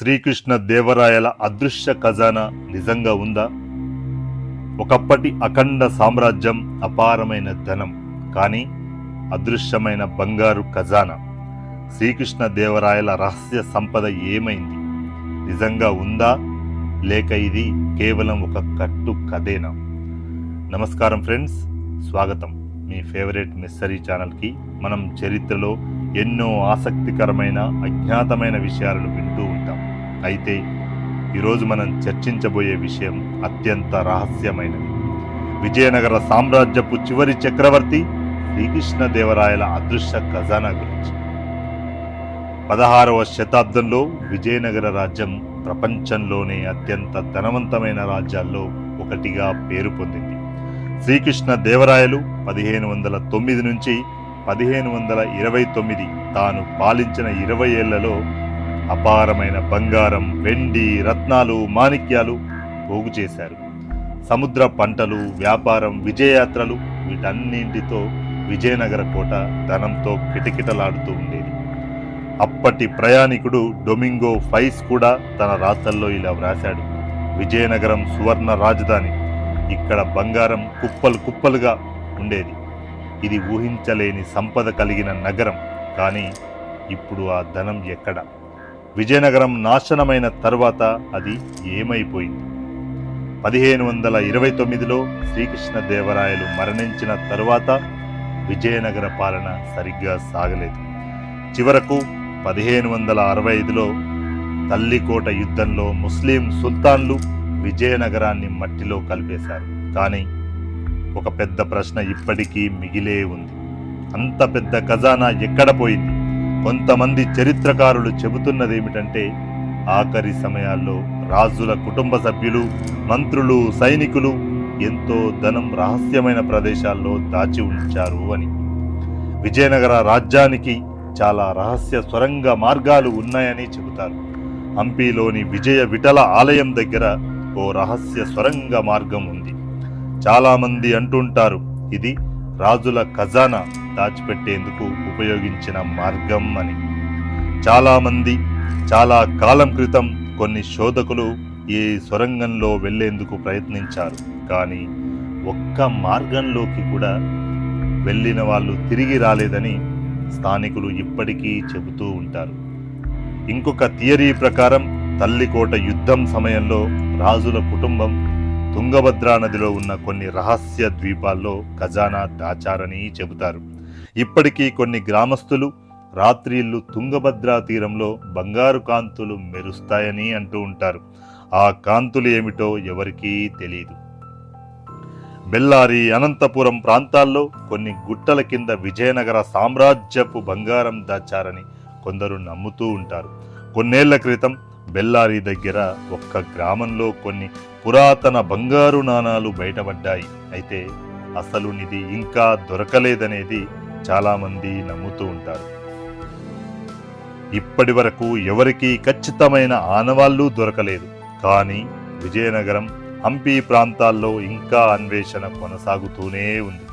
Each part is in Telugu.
శ్రీకృష్ణ దేవరాయల అదృశ్య ఖజానా నిజంగా ఉందా? ఒకప్పటి అఖండ సామ్రాజ్యం అపారమైన ధనం కానీ అదృశ్యమైన బంగారు ఖజానా. శ్రీకృష్ణ దేవరాయల రహస్య సంపద ఏమైంది? నిజంగా ఉందా? లేక ఇది కేవలం ఒక కట్టు కథేనా? నమస్కారం ఫ్రెండ్స్ స్వాగతం. మీ ఫేవరెట్ మిస్సరీ ఛానల్కి. మనం చరిత్రలో ఎన్నో ఆసక్తికరమైన అజ్ఞాతమైన విషయాలను వింటూ అయితే ఈరోజు మనం చర్చించబోయే విషయం అత్యంత రహస్యమైనది. విజయనగర సామ్రాజ్యపు చివరి చక్రవర్తి శ్రీకృష్ణదేవరాయల అదృశ్య ఖజానా గురించి. పదహారవ శతాబ్దంలో విజయనగర రాజ్యం ప్రపంచంలోనే అత్యంత ధనవంతమైన రాజ్యాల్లో ఒకటిగా పేరు పొందింది. శ్రీకృష్ణ దేవరాయలు పదిహేను వందల తొమ్మిది నుంచి పదిహేను వందల ఇరవై తొమ్మిది తాను పాలించిన ఇరవై ఏళ్ళలో అపారమైన బంగారం వెండి రత్నాలు మాణిక్యాలు పోగు చేశారు. సముద్ర పంటలు వ్యాపారం విజయయాత్రలు వీటన్నింటితో విజయనగర కోట ధనంతో కిటకిటలాడుతూ ఉండేది. అప్పటి ప్రయాణికుడు డొమింగో ఫైస్ కూడా తన రాతల్లో ఇలా వ్రాశాడు. విజయనగరం సువర్ణ రాజధాని. ఇక్కడ బంగారం కుప్పలు కుప్పలుగా ఉండేది. ఇది ఊహించలేని సంపద కలిగిన నగరం. కానీ ఇప్పుడు ఆ ధనం ఎక్కడ? విజయనగరం నాశనమైన తర్వాత అది ఏమైపోయింది? పదిహేను వందల ఇరవై తొమ్మిదిలో శ్రీకృష్ణదేవరాయలు మరణించిన తరువాత విజయనగర పాలన సరిగ్గా సాగలేదు. చివరకు పదిహేను వందల అరవై ఐదులో తల్లికోట యుద్ధంలో ముస్లిం సుల్తాన్లు విజయనగరాన్ని మట్టిలో కలిపేశారు. కానీ ఒక పెద్ద ప్రశ్న ఇప్పటికీ మిగిలే ఉంది. అంత పెద్ద ఖజానా ఎక్కడ పోయింది? కొంతమంది చరిత్రకారులు చెబుతున్నదేమిటంటే ఆఖరి సమయాల్లో రాజుల కుటుంబ సభ్యులు మంత్రులు సైనికులు ఎంతో ధనం రహస్యమైన ప్రదేశాల్లో దాచి ఉంచారు అని. విజయనగర రాజ్యానికి చాలా రహస్య సొరంగ మార్గాలు ఉన్నాయని చెబుతారు. హంపీలోని విజయ విఠల ఆలయం దగ్గర ఓ రహస్య సొరంగ మార్గం ఉంది. చాలామంది అంటుంటారు ఇది రాజుల ఖజానా దాచిపెట్టేందుకు ఉపయోగించిన మార్గం అని. చాలామంది చాలా కాలం క్రితం కొన్ని శోధకులు ఈ సొరంగంలో వెళ్ళేందుకు ప్రయత్నించారు. కానీ ఒక్క మార్గంలోకి కూడా వెళ్ళిన వాళ్ళు తిరిగి రాలేదని స్థానికులు ఇప్పటికీ చెబుతూ ఉంటారు. ఇంకొక థియరీ ప్రకారం తల్లికోట యుద్ధం సమయంలో రాజుల కుటుంబం తుంగభద్రా నదిలో ఉన్న కొన్ని రహస్య ద్వీపాల్లో ఖజానా దాచారని చెబుతారు. ఇప్పటికీ కొన్ని గ్రామస్తులు రాత్రిళ్ళు తుంగభద్రా తీరంలో బంగారు కాంతులు మెరుస్తాయని అంటూ ఉంటారు. ఆ కాంతులు ఏమిటో ఎవరికీ తెలియదు బెల్లారి అనంతపురం ప్రాంతాల్లో కొన్ని గుట్టల కింద విజయనగర సామ్రాజ్యపు బంగారం దాచారని కొందరు నమ్ముతూ ఉంటారు. కొన్నేళ్ళ క్రితం బెల్లారి దగ్గర ఒక్క గ్రామంలో కొన్ని పురాతన బంగారు నాణాలు బయటపడ్డాయి. అయితే అసలు నిధి ఇంకా దొరకలేదనేది చాలామంది నమ్ముతూ ఉంటారు. ఇప్పటి వరకు ఎవరికీ ఖచ్చితమైన ఆనవాళ్ళు దొరకలేదు. కానీ విజయనగరం హంపి ప్రాంతాల్లో ఇంకా అన్వేషణ కొనసాగుతూనే ఉంది.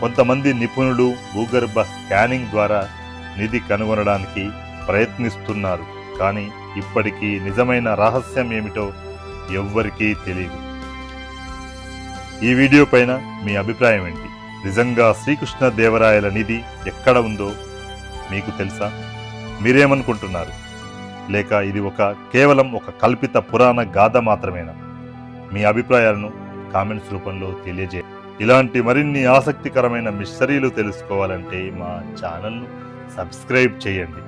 కొంతమంది నిపుణులు భూగర్భ స్కానింగ్ ద్వారా నిధి కనుగొనడానికి ప్రయత్నిస్తున్నారు. కానీ ఇప్పటికీ నిజమైన రహస్యం ఏమిటో ఎవ్వరికీ తెలియదు ఈ వీడియో పైన మీ అభిప్రాయం ఏంటి? నిజంగా శ్రీకృష్ణ దేవరాయల నిధి ఎక్కడ ఉందో మీకు తెలుసా? మీరేమనుకుంటున్నారు? లేక ఇది ఒక కేవలం ఒక కల్పిత పురాణ గాథ మాత్రమేనా? మీ అభిప్రాయాలను కామెంట్స్ రూపంలో తెలియజే ఇలాంటి మరిన్ని ఆసక్తికరమైన మిస్టరీలు తెలుసుకోవాలంటే మా ఛానల్ను సబ్స్క్రైబ్ చేయండి.